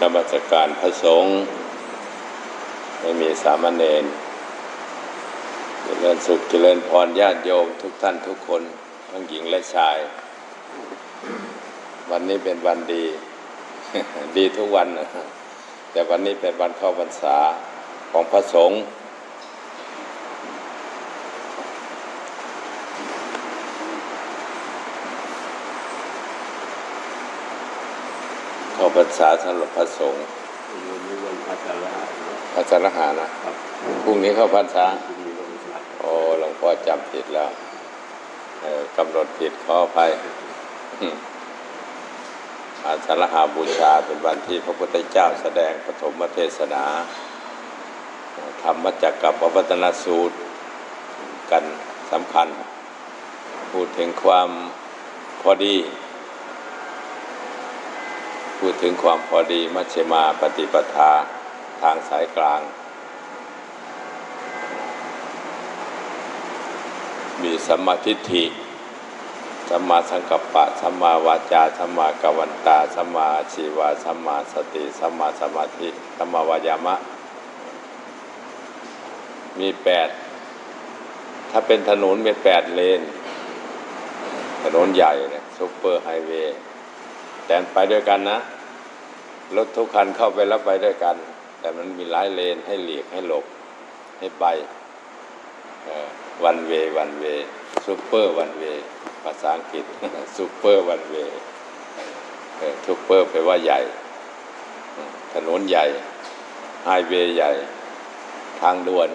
นมัสการพระสงฆ์ไม่มีสามเณรเจริญสุขเจริญพรญาติโยมทุกท่านทุกคนทั้งหญิงและชาย วันนี้เป็นวันดี ดีทุกวันนะแต่วันนี้เป็นวันเข้าพรรษาของพระสงฆ์ เข้าพรรษาสำหรับพระสงฆ์วันนี้วันพระสารหะนะพระสารหานะครับพรุ่งนี้เข้าพรรษาที่มีวันพระโอ้หลวงพ่อจำผิดแล้วเออกำหนดผิดขอไปอาสาฬหาบูชาเป็นวันที่พระพุทธเจ้าแสดงปฐมเทศนาธรรมจักรกับวัฒนสูตรกันสำคัญ พูดถึงความพอดี พูดถึงความพอดีมัชฌิมาปฏิปทาทางสายกลาง มีสัมมาทิฏฐิสัมมาสังกัปปะสัมมาวาจาสัมมากัมวันตาสัมมาชีวะสัมมาสติสัมมาสมาธิสัมมาวายามะ มีแปดถ้าเป็นถนนมีแปดเลน ถนนใหญ่เนี่ยซุปเปอร์ไฮเวย์ แต่ไปด้วยกันนะ รถทุกคันเข้าไปแล้วไปด้วยกัน แต่มันมีหลายเลนให้หลีกให้หลบ ให้ไปวันเววันเวซูเปอร์วันเวภาษาอังกฤษซูเปอร์วันเวซูเปอร์แปลว่าใหญ่ ถนนใหญ่ไฮเวย์ใหญ่ ทางด่วน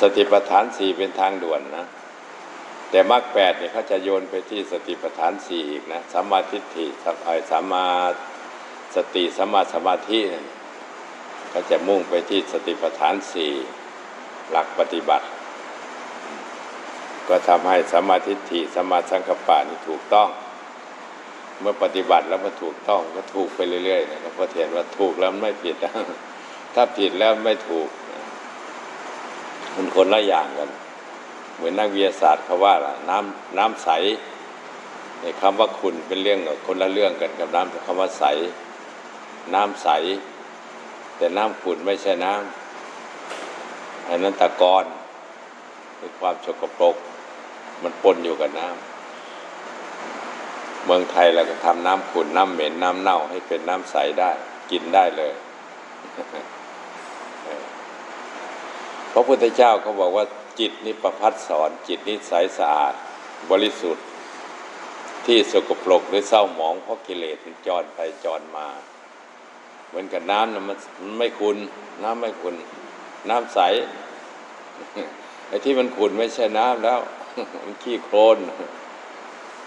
สติปัฏฐานสี่เป็นทางด่วนนะ แต่มรรคแปดเนี่ยเขาจะโยนไปที่สติปัฏฐานสี่อีกนะสัมมาทิฏฐิสัมไอสัมมาสติสัมมาสมาธิเนี่เขาจะมุ่งไปที่สติปัฏฐานสี่หลักปฏิบัติ ก็ทำให้สัมมาทิฏฐิสัมมาสังกัปปะนี่ถูกต้อง เมื่อปฏิบัติแล้วมันถูกต้องก็ถูกไปเรื่อยๆนะหลวงพ่อเทียนว่าถูกแล้วไม่ผิดถ้าผิดแล้วไม่ถูกมันคนละอย่างกัน เหมือนนักวิทยาศาสตร์เขาว่าล่ะน้ำน้ำใสในคำว่าขุ่นเป็นเรื่องคนละเรื่องกันกับน้ำคำว่าใส น้ำใส แต่น้ำขุ่นไม่ใช่น้ำอันนั้นตะกอนคือความสกปรกมันปนอยู่กับน้ำเมืองไทยเราก็ทำน้ำขุ่นน้ำเหม็นน้ำเน่าให้เป็นน้ำใสได้ กินได้เลยพระพุทธเจ้าเขาบอกว่า จิตนิประพัดสอนจิตนิสัยสะอาดบริสุทธิ์ ที่สกปรกหรือเศร้าหมองเพราะกิเลสมันจรไปจรมา เหมือนกับน้ำนะมันไม่คุณ น้ำไม่คุณ น้ำใสไอ้ที่มันขุ่นไม่ใช่น้ำแล้ว มันขี้โคลน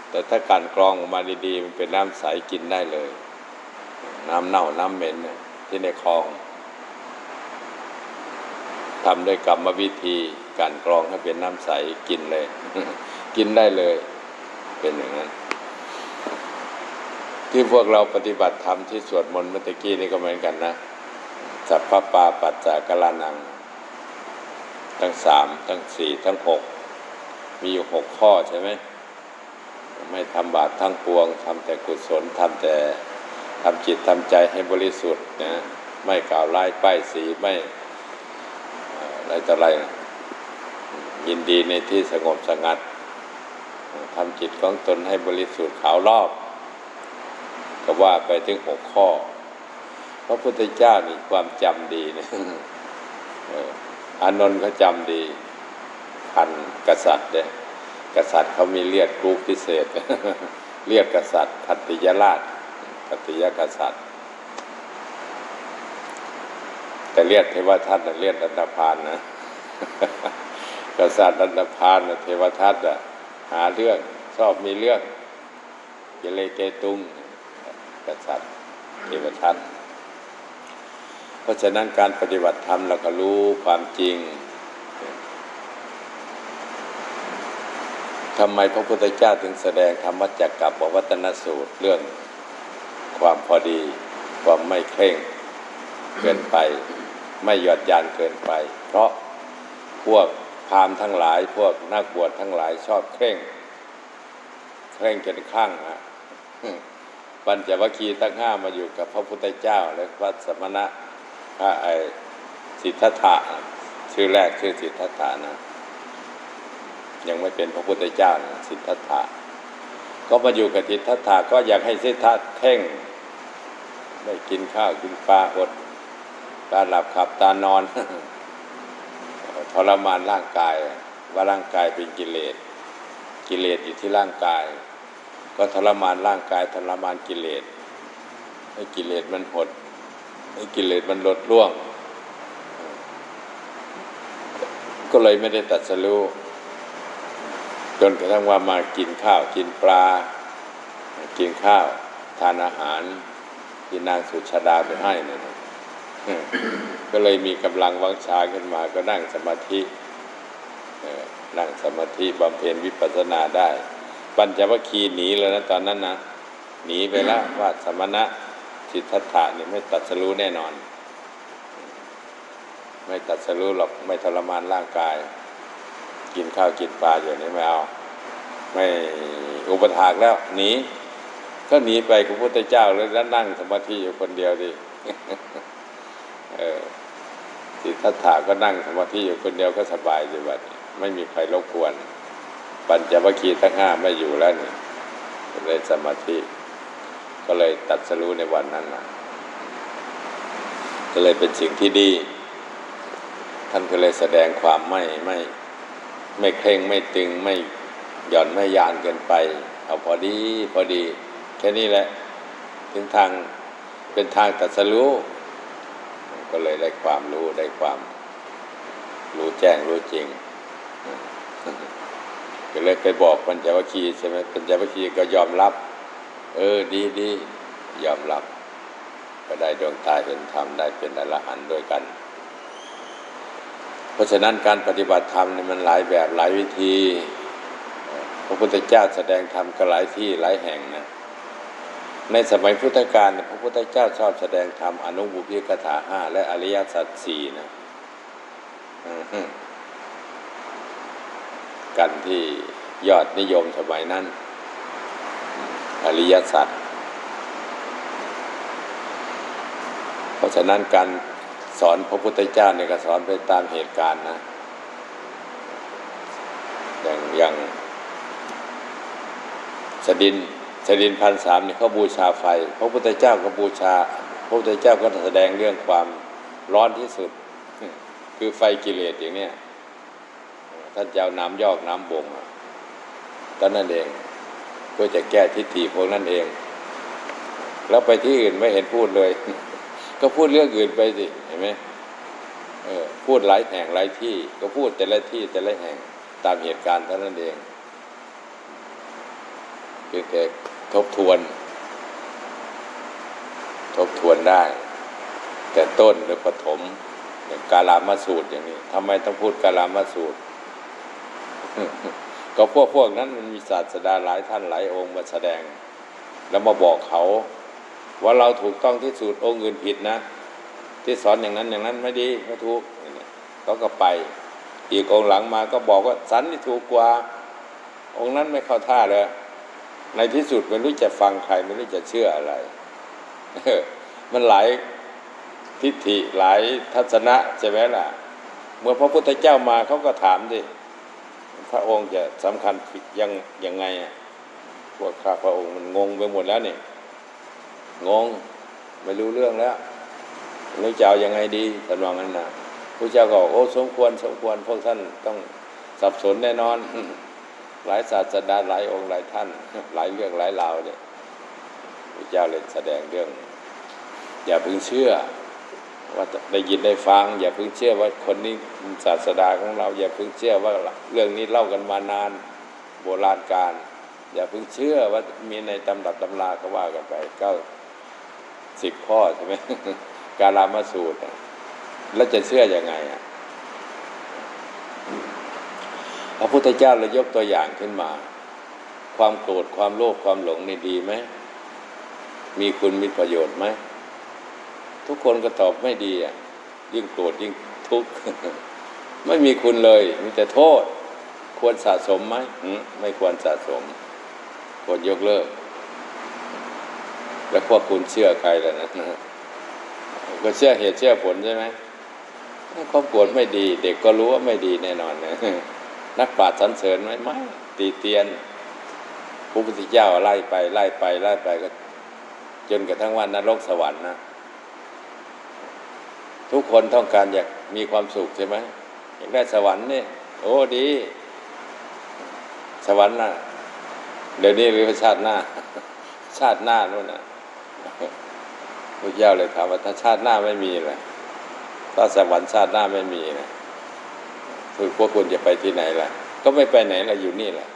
แต่ถ้าการกรองออกมาดีๆ มันเป็นน้ำใสกินได้เลย น้ำเน่าน้ำเหม็นที่ในคลองทำด้วยกรรมวิธี การกรองให้เป็นน้ำใสกินเลย กินได้เลย เป็นอย่างนั้น ที่พวกเราปฏิบัติธรรมที่สวดมนต์เมื่อตกี้นี่ก็เหมือนกันนะสัพพปาปัจจากลานัง ทั้งสามทั้งสี่ทั้งหกมีอยู่หกข้อใช่ไหมไม่ทำบาปทั้งปวงทำแต่กุศลทำแต่ทำจิตทำใจให้บริสุทธิ์นะไม่กล่าวร้ายป้ายสีไม่เอ่ออะไรต่ออะไรนะ ยินดีในที่สงบสงัดทำจิตของตนให้บริสุทธิ์ขาวรอบ ก็ว่าไปถึงหกข้อ พระพุทธเจ้ามีความจำดีนะอานนท์เขาจำดีพันกษัตริย์เนี่ยกษัตริย์เขามีเลียดกรุ๊ปพิเศษเลียดกษัตริย์คัตติยราชคัตติยกษัตริย์แต่เลียดเทวทัตน่ะเลียดอันดาพานนะ กษัตริย์อันดพานเทวทัตหาเรื่องชอบมีเรื่องเกเรเกตุงกษัตริย์เทวทัตเพราะฉะนั้นการปฏิบัติธรรมเราก็รู้ความจริงทำไมพระพุทธเจ้าถึงแสดงธรรมจักกับวัตนสูตรเรื่องความพอดี ความไม่เคร่งเกินไป ไม่หยอดยานเกินไป เพราะพวก พราหมณ์ทั้งหลาย พวกนักบวชทั้งหลายชอบเคร่ง เคร่งจนคลั่งอะปัญจวัคคีย์ทั้งห้ามาอยู่กับพระพุทธเจ้า และพระสมณะพระไอสิทธัตถะชื่อแรกชื่อสิทธัตถะนะยังไม่เป็นพระพุทธเจ้านะสิทธัตถะก็มาอยู่กับสิทธัตถะก็อยากให้สิทธัตถะเข่งได้กินข้าวกินปลาอดตาหลับขับตานอน ทรมานร่างกาย ว่าร่างกายเป็นกิเลส กิเลสอยู่ที่ร่างกาย ก็ทรมานร่างกายทรมานกิเลสให้กิเลสมันหดให้กิเลสมันลดล่วง ก็เลยไม่ได้ตัดสรู้จนกระทั่งว่ามากินข้าวกินปลา กินข้าว ทานอาหารที่นางสุชาดาไปให้นะ ก็เลยมีกำลังวังชาขึ้นมาก็นั่งสมาธินั่งสมาธิบำเพ็ญวิปัสสนาได้ ปัญจวัคคีย์หนีเลยนะตอนนั้นนะหนีไปล้วว่าสมณะสิทธัตถะนี่ไม่ตัดสรู้แน่นอน ไม่ตัดสรู้หรอกไม่ทรมานร่างกาย กินข้าวกินปลาอยู่นี่ไม่เอา ไม่อุปถากแล้วหนีก็หนีไปกับพระพุทธเจ้าเลยแล้วนั่งสมาธิอยู่คนเดียวดิ เออสิทธัตถะก็นั่งสมาธิอยู่คนเดียวก็สบายอยู่บัดไม่มีใครรบกวน ปัญจวัคคีย์ทั้งห้าไม่อยู่แล้วนี่ก็เลยสมาธิ ก็เลยตัดสรู้ในวันนั้นนะก็เลยเป็นสิ่งที่ดี ท่านก็เลยแสดงความไม่ไม่ไม่เคร่งไม่ตึงไม่หย่อนไม่ยานเกินไป เอาพอดีพอดี แค่นี้แหละ ถึงทางเป็นทางตัดสรู้ ก็เลยได้ความรู้ได้ความ รู้แจ้งรู้จริงก็เลยไปบอกปัญจวัคคีย์ใช่ไหมปัญจวัคคีย์ก็ยอมรับ เออดีดียอมรับ ก็ได้ดวงตาเห็นธรรมได้เป็นอรหันต์ด้วยกัน เพราะฉะนั้นการปฏิบัติธรรมเนี่ยมันหลายแบบหลายวิธี พระพุทธเจ้าแสดงธรรมก็หลายที่หลายแห่งนะ ในสมัยพุทธกาลพระพุทธเจ้าชอบแสดงธรรมอนุบุพิกถาห้าและอริยสัจสี่นะกันที่ยอดนิยมสมัยนั้น อริยสัจเพราะฉะนั้นการสอนพระพุทธเจ้าเนี่ยก็สอนไปตามเหตุการณ์นะ อย่างอย่างสดิน สดินพันสามเนี่ยเขาบูชาไฟ พระพุทธเจ้าก็บูชา พระพุทธเจ้าก็แสดงเรื่องความร้อนที่สุด คือไฟกิเลสอย่างเนี้ยท่านจะเอาน้ำยอกน้ำบ่งอะตอนนั้นเองเพื่อจะแก้ทิฏฐิพวกนั้นเอง แล้วไปที่อื่นไม่เห็นพูดเลย ก็พูดเรื่องอื่นไปสิเห็นไหมเออพูดหลายแห่งหลายที่ ก็พูดแต่ละที่แต่ละแห่งตามเหตุการณ์เท่านั้นเองเพียงแต่ ทบทวน ทบทวนได้ แต่ต้นหรือปฐมอย่างกาลามาสูตรอย่างนี้ทำไมต้องพูดกาลามาสูตร ก็พวกพวกนั้นมันมีศาสดาหลายท่านหลายองค์มาแสดง แล้วมาบอกเขา ว่าเราถูกต้องที่สุดองค์อื่นผิดนะ ที่สอนอย่างนั้นอย่างนั้นไม่ดีไม่ถูกเขาก็ไป อีกองค์หลังมาก็บอกว่าสันนี่ถูกกว่า องค์นั้นไม่เข้าท่าเลย ในที่สุดไม่รู้จะฟังใครไม่รู้จะเชื่ออะไร มันหลายทิฏฐิหลายทัศนะใช่ไหมล่ะ เมื่อพระพุทธเจ้ามาเขาก็ถามดิพระองค์จะสำคัญยังยังไงอะพวกข้าพระองค์มันงงไปหมดแล้วนี่งงไม่รู้เรื่องแล้วไม่รู้จะเอายังไงดีท่านว่างั้นนะพระเจ้าก็บอกโอ้สมควรสมควรพวกท่านต้องสับสนแน่นอน หลายศาสดาหลายองค์หลายท่าน หลายเรื่องหลายราวเนี่ยพระเจ้าเลยแสดงเรื่อง อย่าเพิ่งเชื่อ ว่าได้ยินได้ฟัง อย่าเพิ่งเชื่อว่าคนนี้ศาสดาของเรา อย่าเพิ่งเชื่อว่าเรื่องนี้เล่ากันมานานโบราณการ อย่าเพิ่งเชื่อว่ามีในตำรับตำราก็ว่ากันไปเก้าสิบข้อใช่ไหมการามาสูตรแล้วจะเชื่ออยังไงอะ พระพุทธเจ้าเลยยกตัวอย่างขึ้นมา ความโกรธความโลภความหลงนี่ดีไหมมีคุณมีประโยชน์ไหมทุกคนก็ตอบไม่ดีอะยิ่งโกรธยิ่งทุกข์ไม่มีคุณเลย มีแต่โทษ ควรสะสมไหมหืมไม่ควรสะสมควรยกเลิก แล้วพวกคุณเชื่อใครล่ะนะก็เชื่อเหตุเชื่อผลใช่ไหมครอบครัวไม่ดี เด็กก็รู้ว่าไม่ดีแน่นอนนะ นักปราชญ์สรรเสริญไหมไม่ตีเตียนพระพุทธเจ้าไล่ไปไล่ไปไล่ไปก็ จนกระทั่งว่านรกสวรรค์นะทุกคนต้องการอยากมีความสุขใช่ไหมอยากได้สวรรค์นี่โอ้ดี สวรรค์น่ะเดี๋ยวนี้หรือว่าชาติหน้า ชาติหน้านู่นน่ะพระเจ้าเลยถามว่าถ้าชาติหน้าไม่มีเล่ะถ้าสวรรค์ชาติหน้าไม่มีนะ คือพวกคุณจะไปที่ไหนล่ะ ก็ไม่ไปไหนล่ะอยู่นี่แหละ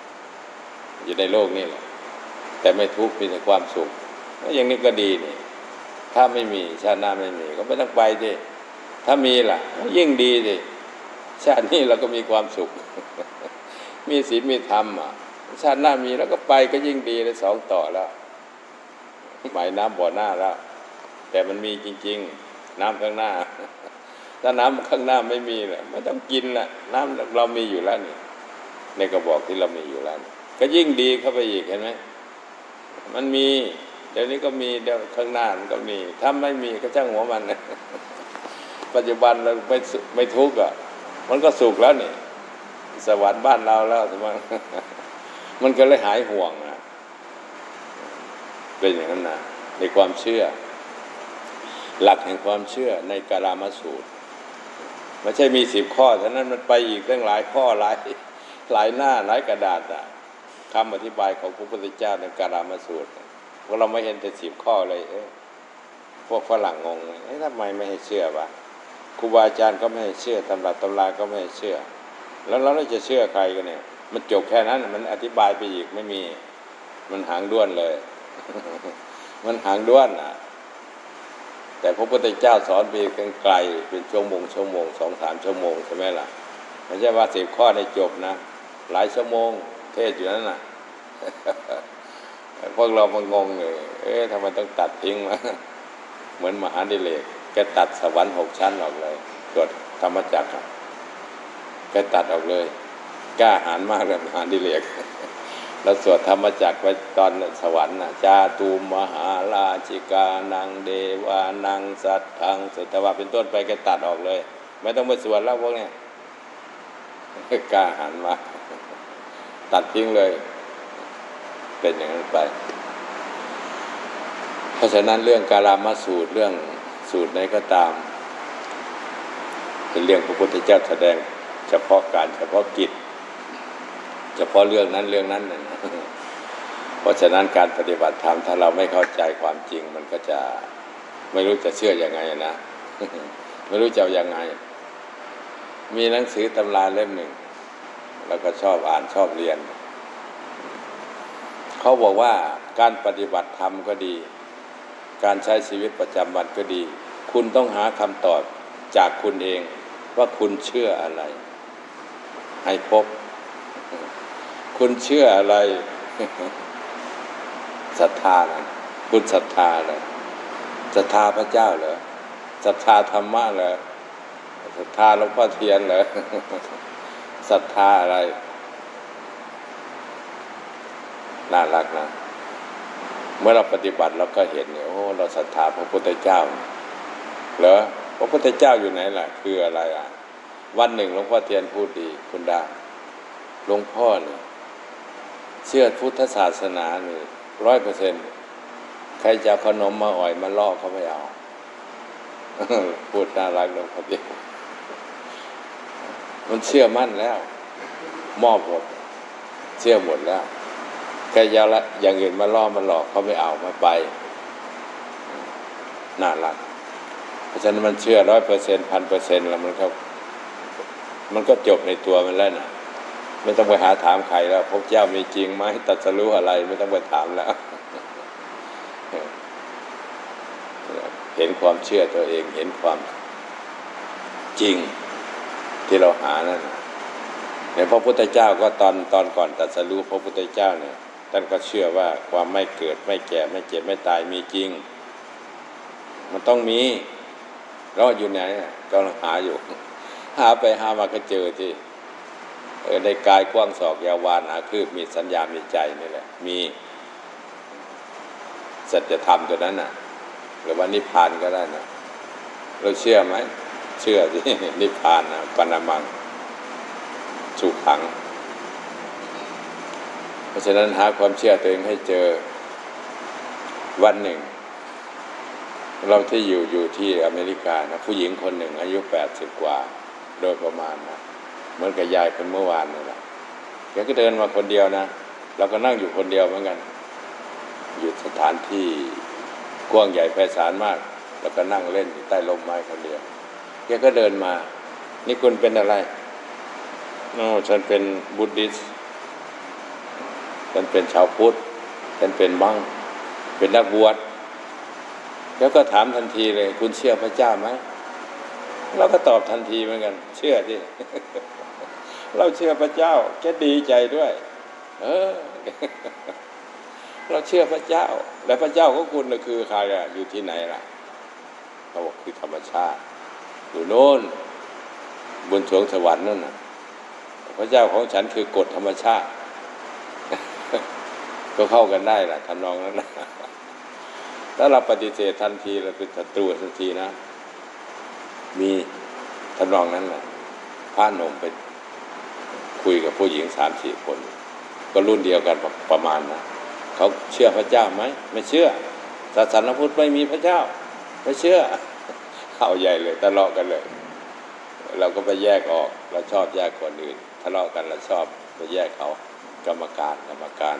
อยู่ในโลกนี่แหละ แต่ไม่ทุกข์มีแต่ความสุขอย่างนี้ก็ดีนี่ถ้าไม่มีชาติหน้าไม่มี ก็ไม่ต้องไปดิถ้ามีล่ะ ยิ่งดีดิชาตินี้เราก็มีความสุข มีศีลมีธรรมอะชาติหน้ามีแล้วก็ไปก็ยิ่งดีเลยสองต่อแล้วหมายน้ำบ่อหน้าแล้ว แต่มันมีจริง ๆ น้ำข้างหน้า ถ้าน้ำข้างหน้าไม่มีล่ะไม่ต้องกินล่ะน้ำเรามีอยู่แล้วนี่ในกระบอกที่เรามีอยู่แล้ว ก็ยิ่งดีเข้าไปอีกเห็นไหมมันมี เดี๋ยวนี้ก็มีเดี๋ยวข้างหน้ามันก็มี ถ้าไม่มีก็ช่างหัวมันนะปัจจุบันเราไม่ไม่ทุกข์อะ มันก็สุขแล้วนี่สวรรค์บ้านเราแล้วใช่ไหมมันก็เลยหายห่วงนะเป็นอย่างนั้นนะในความเชื่อ หลักแห่งความเชื่อในกาลามาสูตร ไม่ใช่มีสิบข้อเท่านั้นมันไปอีกตั้งหลายข้อหลายหลายหน้าหลายกระดาษอะคำอธิบายของพระพุทธเจ้าในกาลามสูตรพวกเราไม่เห็นแต่สิบข้อเลย เอพวกฝรั่งงงเลยเอ๊ะทำไมไม่ให้เชื่อวะครูบาอาจารย์ก็ไม่ให้เชื่อตำรับตำราก็ไม่ให้เชื่อ แล้วเราจะเชื่อใครกันเนี่ย มันจบแค่นั้นมันอธิบายไปอีกไม่มี มันหางด้วนเลย มันหางด้วนอะ แต่พระพุทธเจ้าสอนไปไกลเป็นชั่วโมงชั่วโมงสองสามชั่วโมงใช่ไหมล่ะไม่ใช่ว่าสิบข้อในจบนะ หลายชั่วโมง เทศอยู่นั้นน่ะพวกเรามันงงเลย เอ๊ะทำไมต้องตัดทิ้งวะเหมือนมหาดิเลกแกตัดสวรรค์หกชั้นออกเลยตรวจธรรมจักรแกตัดออกเลย กล้าหาญมากเลยมหาดิเลก แล้วสวดธรรมจักรไว้ตอนสวรรค์นะจาตูมหาราชิกานังเดวานังสัตทังสุตวะเป็นต้นไปแกตัดออกเลย ไม่ต้องไปสวดแล้วพวกเนี้ยกล้าหาญมา ตัดทิ้งเลย เป็นอย่างนั้นไป เพราะฉะนั้นเรื่องกาลามาสูตรเรื่องสูตรไหนก็ตาม เป็นเรื่องพระพุทธเจ้าแสดงเฉพาะการเฉพาะกิจ เฉพาะเรื่องนั้นเรื่องนั้นน่ะเพราะฉะนั้นการปฏิบัติธรรมถ้าเราไม่เข้าใจความจริง มันก็จะไม่รู้จะเชื่อยังไงนะไม่รู้จะเอายังไง มีหนังสือตำราเล่มหนึ่ง แล้วก็ชอบอ่านชอบเรียน เขาบอกว่าการปฏิบัติธรรมก็ดี การใช้ชีวิตประจำวันก็ดี คุณต้องหาคำตอบจากคุณเองว่าคุณเชื่ออะไร ให้พบ คุณเชื่ออะไรศรัทธานะคุณศรัทธาเลยศรัทธาพระเจ้าเหรอศรัทธาธรรมะเหรอศรัทธาหลวงพ่อเทียนเหรอศรัทธาอะไรน่ารักนะเมื่อเราปฏิบัติเราก็เห็นเนี่ยโอ้เราศรัทธาพระพุทธเจ้าเนี่ยเหรอพระพุทธเจ้าอยู่ไหนล่ะ คืออะไรอะ วันหนึ่งหลวงพ่อเทียนพูดดีคุณดาหลวงพ่อเนี่ย เชื่อพุทธศาสนานี่ร้อยเปอร์เซ็นต์ใครจะขนมมาอ่อยมาล่อเขาไม่เอา พูดน่ารักลงพอเทีมันเชื่อมั่นแล้ว มอบหมด เชื่อหมดแล้วแค่ยาละอย่างอื่นมาล่อมาหลอกเขาไม่เอาม่ไปน่ารัก เพราะฉะนั้นมันเชื่อร้อยเปอร์เซ็นต์พันเปอร์เซ็นต์แล้วมันก็มันก็จบในตัวมันแล้วนะ ไม่ต้องไปหาถามใครแล้วพระเจ้ามีจริงไหมตัดสรู้อะไร ไม่ต้องไปถามแล้ว เห็นความเชื่อตัวเองเห็นความจริงที่เราหานั่นในพระพุทธเจ้าก็ตอนตอนก่อนตัดสรู้พระพุทธเจ้าเนี่ยท่านก็เชื่อว่าความไม่เกิดไม่แก่ไม่เจ็บไม่ตายมีจริง มันต้องมีเราอยู่ไหนกำลังหาอยู่ หาไปหามาก็เจอที่ เออในกายกว้างศอกยาววานหาคืบมีสัญญามีใจนี่แหละ มีสัจธรรมตัวนั้นน่ะ หรือว่านิพพานก็ได้นะเราเชื่อไหม เชื่อที่นิพพานนะปนามังสุขัง เพราะฉะนั้นหาความเชื่อตัวเองให้เจอวันหนึ่ง เราที่อยู่อยู่ที่อเมริกานะ ผู้หญิงคนหนึ่งอายุแปดสิบกว่า โดยประมาณนะ เหมือนกับยายคนเมื่อวานนี่แหละแกก็เดินมาคนเดียวนะเราก็นั่งอยู่คนเดียวเหมือนกัน อยู่สถานที่กว้างใหญ่ไพศาลมาก แล้วก็นั่งเล่นอยู่ใต้ร่มไม้คนเดียวแกก็เดินมา นี่คุณเป็นอะไรโอ้ฉันเป็นบุตดิสฉันเป็นชาวพุทธฉันเป็นมังเป็นนักบวชแล้วก็ถามทันทีเลย คุณเชื่อพระเจ้าไหมเราก็ตอบทันทีเหมือนกัน เชื่อที่ เราเชื่อพระเจ้าแกดีใจด้วย เออ เราเชื่อพระเจ้า และพระเจ้าของคุณนะคือใครอะอยู่ที่ไหนล่ะเขาบอกคือธรรมชาติ อยู่โน่นบนสวงสวรรค์นั่นน่ะพระเจ้าของฉันคือกฎธรรมชาติ ก็เข้ากันได้ล่ะทำนองนั้นนะถ้าเราปฏิเสธทันทีเราเป็นศัตรูทันทีนะ มีทำนองนั้นแหละพระหนุ่มไป คุยกับผู้หญิงสามสี่คน ก็รุ่นเดียวกันประประมาณนะเขาเชื่อพระเจ้าไหมไม่เชื่อศาสนาพุทธไม่มีพระเจ้า ไม่เชื่อเข้าใหญ่เลยทะเลาะกันเลย เราก็ไปแยกออกเราชอบแยกคนอื่นทะเลาะกันเราชอบไปแยกเขากรรมการกรรมการ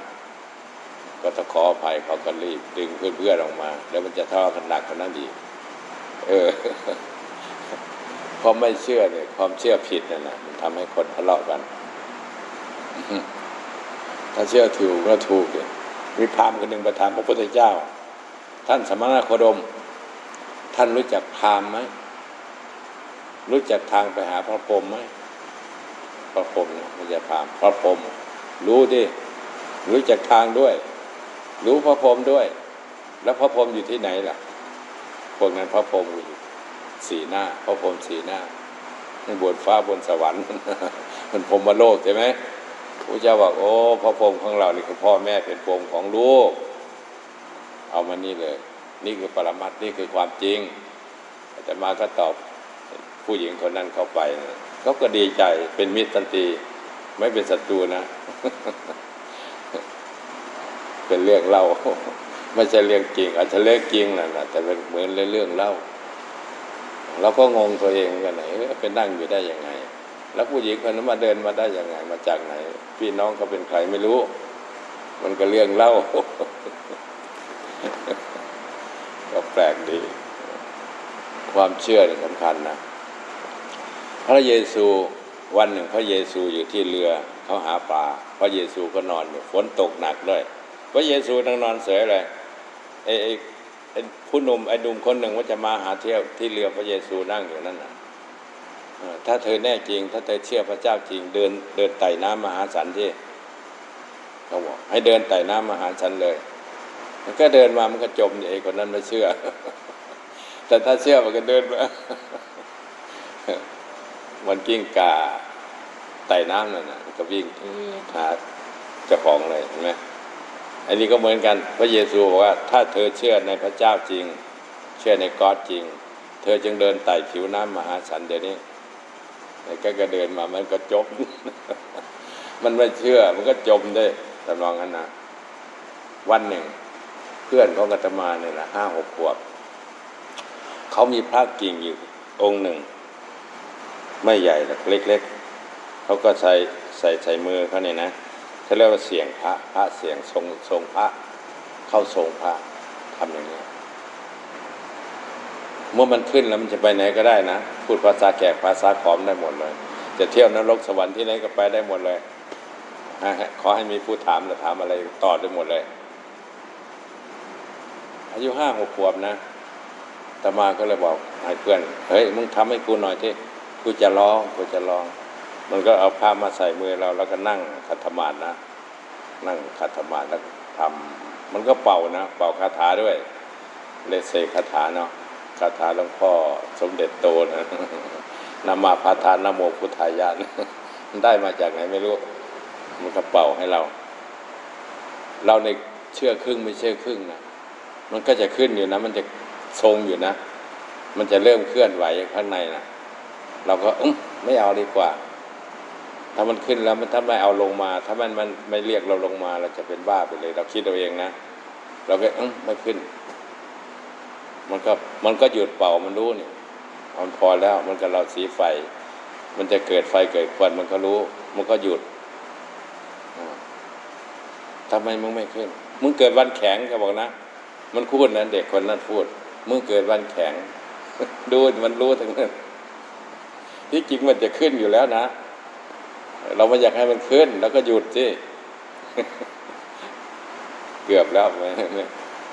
ก็ต้องขออภัยเขาก็รีบดึงเพื่อนๆออกมา แล้วมันจะทะเลาะกันหนักกว่านั้นอีกเออพราะไม่เชื่อเนี่ยความเชื่อผิดนั่นแหละมันทำให้คนทะเลาะกัน ถ้าเชื่อถูกก็ถูกเลยมีพามคนหนึ่งประถามพระพุทธเจ้า ท่านสมณโคดม ท่านรู้จักพามไหมรู้จักทางไปหาพระพรหมไหมพระพรหมนะไม่ใช่พามพระพรหมรู้ดิรู้จักทางด้วย รู้พระพรหมด้วย แล้วพระพรหมอยู่ที่ไหนล่ะพวกนั้นพระพรหมอยู่สีหน้า พระพรหมสีหน้าในบนฟ้าบนสวรรค์มันพรหมโลกใช่ไหม พระเจ้าบอกโอ้พระพรหมของเรานี่คือพ่อแม่เป็นพรหมของลูก เอามานี่เลย นี่คือปรมัตนี่คือความจริงแต่มาก็ตอบผู้หญิงคนนั้นเข้าไปนะเขาก็ดีใจเป็นมิตรทันทีไม่เป็นศัตรูนะ เป็นเรื่องเล่าไม่ใช่เรื่องจริง อาจจะเรื่องจริงนั่นแหละแต่เป็นเหมือนเรื่องเล่าเราก็งงตัวเองเหมือนกันไหนเป็นนั่งอยู่ได้ยังไง แล้วผู้หญิงคนนั้นมาเดินมาได้ยังไง มาจากไหน พี่น้องเขาเป็นใครไม่รู้ มันก็เรื่องเล่า ก็แปลกดี ความเชื่อนี่สำคัญนะ พระเยซูวันหนึ่งพระเยซูอยู่ที่เรือเขาหาปลาพระเยซูก็นอนอยู่ฝนตกหนักด้วย พระเยซูนั่งนอนเสยเลยไอ้ไอ้ผู้หนุ่มไอ้หนุ่มคนหนึ่งว่าจะมาหาเที่ยวที่เรือพระเยซูนั่งอยู่นั่นนะเออ ถ้าเธอแน่จริง ถ้าเธอเชื่อพระเจ้าจริง เดินเดินไต่น้ำมาหาสันที่เขาบอกให้เดินไต่น้ำมาหาสันเลย มันก็เดินมามันก็จมอยู่ไอ้คนนั้นไม่เชื่อ แต่ถ้าเชื่อมันก็เดินมามันกิ้งกาไต่น้ำนั่นนะมันก็วิ่งหาเจ้าของเลยเห็นไหมอันนี้ก็เหมือนกัน พระเยซูบอกว่า ถ้าเธอเชื่อในพระเจ้าจริง เชื่อในกอดจริง เธอจึงเดินไต่ผิวน้ำมาหาฉันเดี๋ยวนี้ ไอ้ก็ก็เดินมามันก็จมมันไม่เชื่อ มันก็จมได้ตำนองนั้นนะวันหนึ่ง เพื่อนของอาตมาเนี่ยนะห้าหกขวบเขามีพระกิ่งอยู่องค์หนึ่ง ไม่ใหญ่หรอกเล็ก ๆเขาก็ใส่ใส่ใส่มือเขาเนี่ยนะเขาเรียกว่าเสียงพระพระเสียงทรงทรงพระ เข้าทรงพระทำอย่างนี้ เมื่อมันขึ้นแล้วมันจะไปไหนก็ได้นะ พูดภาษาแขกภาษาขอมได้หมดเลย จะเที่ยวนรกสวรรค์ที่ไหนก็ไปได้หมดเลยขอให้มีผู้ถามแล้วถามอะไรต่อได้หมดเลย อายุห้าหกขวบนะตมาก็เลยบอกให้เพื่อน เฮ้ยมึงทำให้กูหน่อยที่กูจะร้องกูจะร้อง มันก็เอาผ้ามาใส่มือเราแล้วก็นั่งขัดธมานะ นั่งขัดธมาดแล้วทำมันก็เป่านะ เป่าคาถาด้วย เลยเสกคาถาเนาะ คาถาหลวงพ่อสมเด็จโตนะนามาพาทานนโมพุทธายานได้มาจากไหนไม่รู้มันก็เป่าให้เรา เราในเชื่อครึ่งไม่เชื่อครึ่งนะมันก็จะขึ้นอยู่นะ มันจะทรงอยู่นะ มันจะเริ่มเคลื่อนไหวข้างในนะเราก็อืมไม่เอาดีกว่า ถ้ามันขึ้นแล้วมันถ้าไม่เอาลงมา ถ้ามันมันไม่เรียกเราลงมา เราจะเป็นบ้าไปเลย เราคิดเอาเองนะเราก็อืมไม่ขึ้น มันก็มันก็หยุดเป่ามันรู้เนี่ยมันพอแล้วมันก็เราสีไฟ มันจะเกิดไฟเกิดควันมันก็รู้ มันก็หยุดทำไมมึงไม่ขึ้น มึงเกิดวันแข็งก็บอกนะ มันพูดนะเด็กคนนั้นพูด มึงเกิดวันแข็ง ดูมันรู้ทั้งนั้นที่จริงมันจะขึ้นอยู่แล้วนะ เราไม่อยากให้มันขึ้น แล้วก็หยุดสิเกือบแล้ว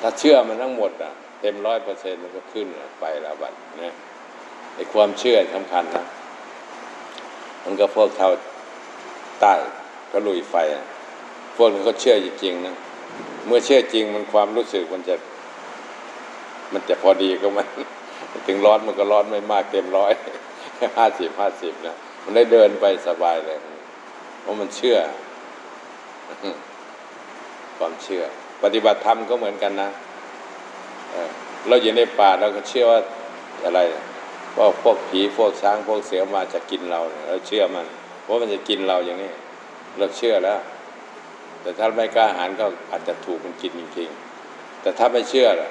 ถ้าเชื่อมันทั้งหมดอะ เต็มร้อยเปอร์เซ็นต์มันก็ขึ้นไปล้วบัดนี่ยไอความเชื่อสำคัญนะมันก็พวกชาใต้ก็ลุยไฟ พวกนั้นก็เชื่อจริงๆนะเมื่อเชื่อจริงมันความรู้สึกมันจะ มันจะพอดีก็มัน ถึงร้อนมันก็ร้อนไม่มากเต็มร้อยห้าสิบห้าสิบนะมันได้เดินไปสบายเลย เพราะมันเชื่อ ความเชื่อ ปฏิบัติธรรมก็เหมือนกันนะ เราอยู่ในป่าเราก็เชื่อว่าอะไรว่าพวกผีพวกช้างพวกเสือมาจะกินเราเราเชื่อมันเพราะมันจะกินเราอย่างนี้ เราเชื่อแล้ว แต่ถ้าไม่กล้าหาญก็อาจจะถูกมันกินจริงๆแต่ถ้าไม่เชื่อล่ะ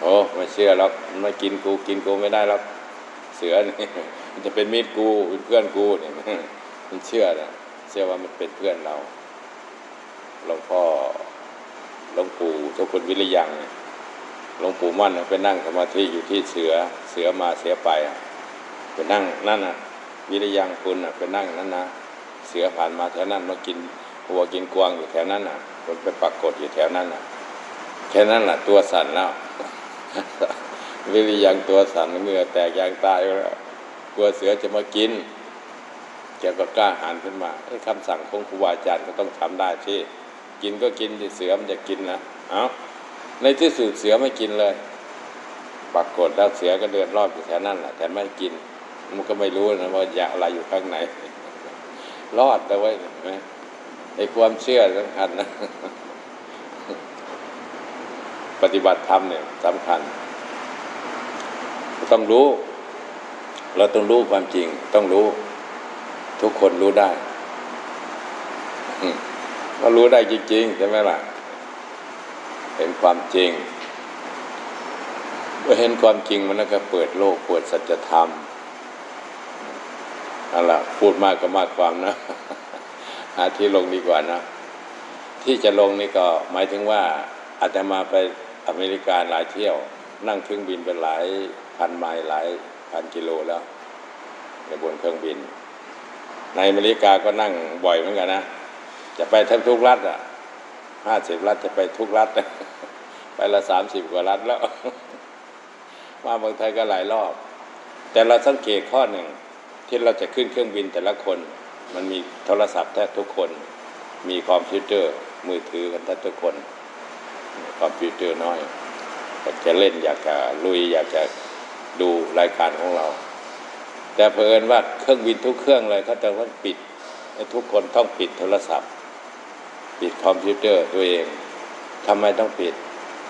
โอ้ไม่เชื่อแล้วมันไม่กินกูกินกูไม่ได้แล้วเสือนี่มันจะเป็นมิตรกูเป็นเพื่อนกูเนี่ยมันเชื่อนะเชื่อว่ามันเป็นเพื่อนเราหลวงพ่อหลวงปู่เจ้าคุณวิริยังเนี่ย หลวงปู่มั่นไปนั่งสมาธิอยู่ที่เสือเสือมาเสือไปไปนั่งนั่นน่ะวิริยังคุณน่ะไปนั่งนั่นนะเสือผ่านมาแถวนั้นมากินวัวกินกวางอยู่แถวนั้นน่ะคนไปปรากฏอยู่แถวนั้นน่ะแค่นั้นแหละตัวสั่นแล้ววิริยังตัวสั่นเหงื่อแตกยางตายแล้วกลัวเสือจะมากินแกก็กล้าหาญขึ้นมาไอ้คำสั่งของครูบาอาจารย์ก็ต้องทำได้ที่กินก็กินที่เสือมันจะกินนะ เอ้า ในที่สุดเสือไม่กินเลย ปรากฏแล้วเสือก็เดินรอบอยู่แถวนั้นแหละแต่ไม่กิน มันก็ไม่รู้นะว่ายาอะไรอยู่ข้างในรอดแต่ไว้ไหมไอ้ความเชื่อสำคัญนะปฏิบัติธรรมเนี่ยสำคัญต้องรู้ เราต้องรู้ความจริง ต้องรู้ ทุกคนรู้ได้ก็รู้ได้จริงๆใช่ไหมล่ะ เห็นความจริง เมื่อเห็นความจริงมันก็เปิดโลกเปิดสัจธรรมนั่นแหละพูดมากก็มากความนะ หาที่ลงดีกว่านะ ที่จะลงนี่ก็หมายถึงว่าอาจจะมาไปอเมริกาหลายเที่ยว นั่งเครื่องบินไปหลายพันไมล์หลายพันกิโลแล้ว ในบนเครื่องบิน ในอเมริกาก็นั่งบ่อยเหมือนกันนะ จะไปทั้งทุกรัฐอะ ห้าสิบรัฐจะไปทุกรัฐไปละสามสิบกว่ารัฐแล้ว มาเมืองไทยก็หลายรอบ แต่เราสังเกตข้อหนึ่ง ที่เราจะขึ้นเครื่องบินแต่ละคน มันมีโทรศัพท์แทบทุกคน มีคอมพิวเตอร์มือถือกันแทบทุกคน คอมพิวเตอร์น้อยอยากจะเล่นอยากจะลุยอยากจะดูรายการของเรา แต่เผอิญว่าเครื่องบินทุกเครื่องเลยเขาจะว่าปิดทุกคนต้องปิดโทรศัพท์ ปิดคอมพิวเตอร์ตัวเองทำไมต้องปิด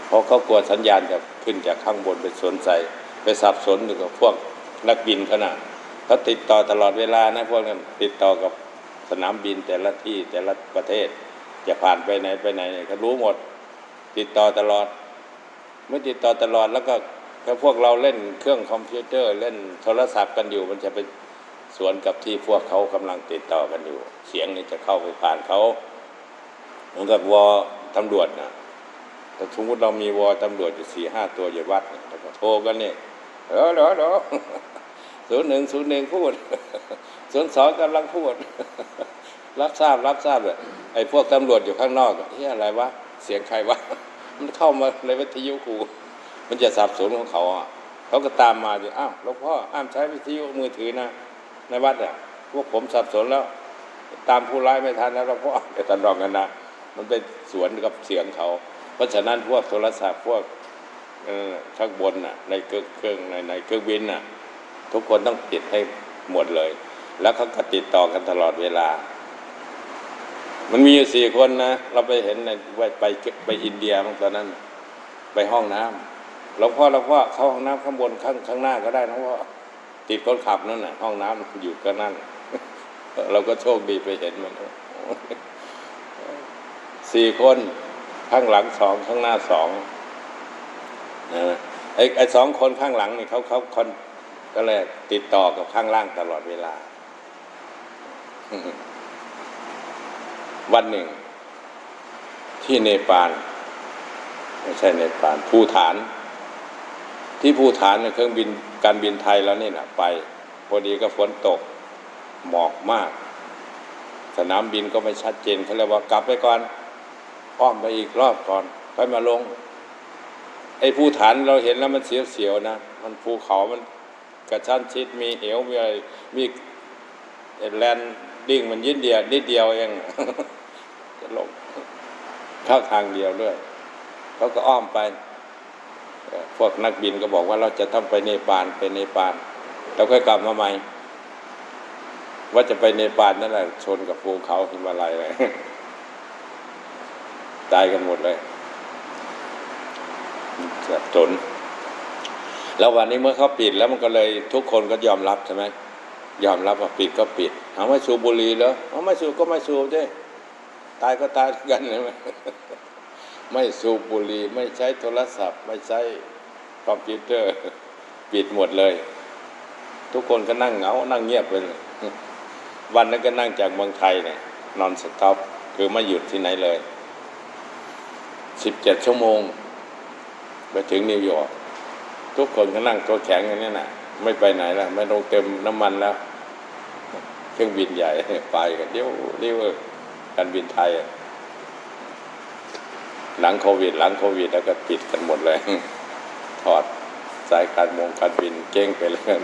เพราะเขากลัวสัญญาณจะขึ้นจากข้างบนไปสนใจไปสับสนกับพวกนักบินขนาดเขาติดต่อตลอดเวลานะพวกนั้นติดต่อกับสนามบินแต่ละที่แต่ละประเทศจะผ่านไปไหนไปไหนเขารู้หมด ติดต่อตลอด เมื่อติดต่อตลอดแล้วก็ถ้าพวกเราเล่นเครื่องคอมพิวเตอร์เล่นโทรศัพท์กันอยู่ มันจะไปสวนกับที่พวกเขากำลังติดต่อกันอยู่ เสียงนี่จะเข้าไปผ่านเขา มือนกับวอตำรวจนะแต่สมมติเรามีวอตำรวจอยู่สี่ห้าตัวอยู่วัดเนี่ยแล้วก็โทรกันเนี่ยเออเดี๋ยวเดี๋ยวศูนย์หนึ่งศูนย์หนึ่งพูดศูนย์สองกำลังพูด รับทราบรับทราบเลยไอ้พวกตำรวจอยู่ข้างนอกเฮ้ยอะไรวะเสียงใครวะมันเข้ามาในวิทยุครูมันจะสับสนของเขาอะเขาก็ตามมาดิอ้าวหลวงพ่อห้ามใช้วิทยุมือถือนะในวัดอะพวกผมสับสนแล้ว ตามผู้ร้ายไม่ทันแล้วหลวงพ่อเดี๋ยวตันรองกันนะ มันไปสวนกับเสียงเขา เพราะฉะนั้นพวกโทรศัพท์พวกข้างบนน่ะในเครื่องเครื่องในในเครื่องบินน่ะทุกคนต้องติดให้หมดเลย แล้วเขาก็ติดต่อกันตลอดเวลา มันมีอยู่สี่คนนะ เราไปเห็นในไปไปไปอินเดียมั้งตอนนั้น ไปห้องน้ำหลวงพ่อหลวงพ่อเข้าห้องน้ำข้างบนข้างข้างหน้าก็ได้นะว่าติดคนขับนั่นน่ะ ห้องน้ำอยู่ก็นั่น เราก็โชคดีไปเห็นมัน สี่คนข้างหลังสองข้างหน้าสองนะไอ้ไอ้สองคนข้างหลังนี่เขาเขาคนก็เลยติดต่อกับข้างล่างตลอดเวลา วันหนึ่ง ที่เนปาลไม่ใช่เนปาลภูฐาน ที่ภูฐานเครื่องบินการบินไทยแล้วนี่นะไป พอดีก็ฝนตก หมอกมาก สนามบินก็ไม่ชัดเจนเขาเรียว่า กลับไปก่อน อ้อมไปอีกรอบก่อนค่อยมาลง ไอ้ภูฐานเราเห็นแล้วมันเสียวๆนะ มันภูเขามันกระชั้นชิดมีเหวมีอะไรมีแลนดิ้งมันยิดเดียวนิดเดียวเองจะลงเข้าทางเดียวด้วยเขาก็อ้อมไป พวกนักบินก็บอกว่าเราจะต้องไปเนปาลไปเนปาลแล้วค่อยกลับมาใหม่ว่าจะไปเนปาลนั่นแหละชนกับภูเขาหิมาลัยเลย ตายกันหมดเลยสับสนแล้ววันนี้เมื่อเขาปิดแล้วมันก็เลยทุกคนก็ยอมรับใช่ไหมยอมรับว่าปิดก็ปิดเอาไม่สูบบุหรี่เหรอเอาไม่สูบก็ไม่สูบใช่ตายก็ตายกันใช่ไหมไม่สูบบุหรี่ไม่ใช้โทรศัพท์ ไม่ใช้คอมพิวเตอร์ ปิดหมดเลย ทุกคนก็นั่งเหงา นั่งเงียบไปเลยวันนั้นก็นั่งจากเมืองไทยเนี่ยนอนสต็อปคือไม่หยุดที่ไหนเลย สิบเจ็ดชั่วโมง ไปถึงนิวยอร์กทุกคนก็นั่งตัวแข็งอย่างนี้นะไม่ไปไหนแล้ว ไม่ต้องเติมน้ำมันแล้ว เครื่องบินใหญ่ไปกันเดี๋ยวเดี๋ยวการบินไทย หลังโควิด หลังโควิด แล้วก็ปิดกันหมดเลย ถอดสายการมงการบินเก้งไปเลย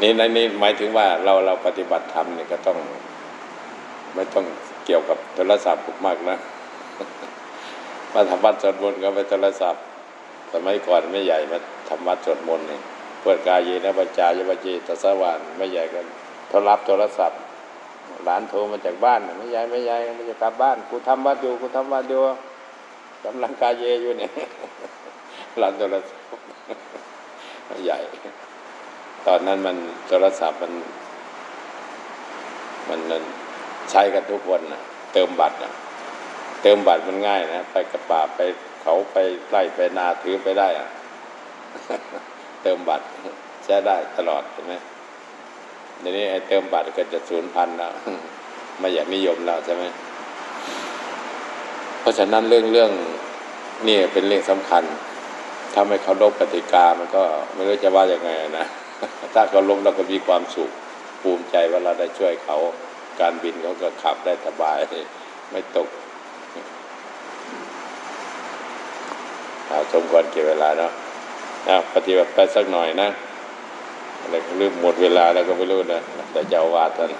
นี่ในนี่หมายถึงว่าเราเราปฏิบัติธรรมเนี่ยก็ต้อง ไม่ต้องเกี่ยวกับโทรศัพท์มากนะ มาทำวัดสวดมนต์ก็ไปโทรศัพท์ สมัยก่อนไม่ใหญ่มาทำวัดสวดมนต์เนี่ยเปิดกายเยนะบัจจายบัจเจตสวานไม่ใหญ่กันโทรรับโทรศัพท์ หลานโทรมาจากบ้านไม่ใหญ่ไม่ใหญ่ไม่จะกลับบ้านกูทำวัดอยู่กูทำวัดอยู่กำลังกายเยอยู่เนี่ยหลานโทรศัพท์ไม่ใหญ่ ตอนนั้นมันโทรศัพท์มันมันมันใช้กันทุกคนนะเติมบัตรนะ เติมบัตรมันง่ายนะ ไปกระป่าไปเขาไปไล่ไปนาถือไปได้อะเติมบัตรใช้ได้ตลอดใช่ไหมเดี๋ยวนี้ไอ้เติมบัตรก็จะศูนย์พันแล้วไม่อยากนิยมแล้วใช่ไหมเพราะฉะนั้นเรื่องเรื่องนี่เป็นเรื่องสำคัญ ถ้าไม่เคารพกติกามันก็ไม่รู้จะว่ายังไงนะถ้าเคารพเราก็มีความสุขภูมิใจว่าเราได้ช่วยเขา การบินเขาก็ขับได้สบาย ไม่ตก เอาสมควรเก็บเวลาเนาะปฏิบัติไปสักหน่อยนะอะไรลืมหมดเวลาแล้วก็ไม่รู้นะแต่เจ้าอาวาดท่าน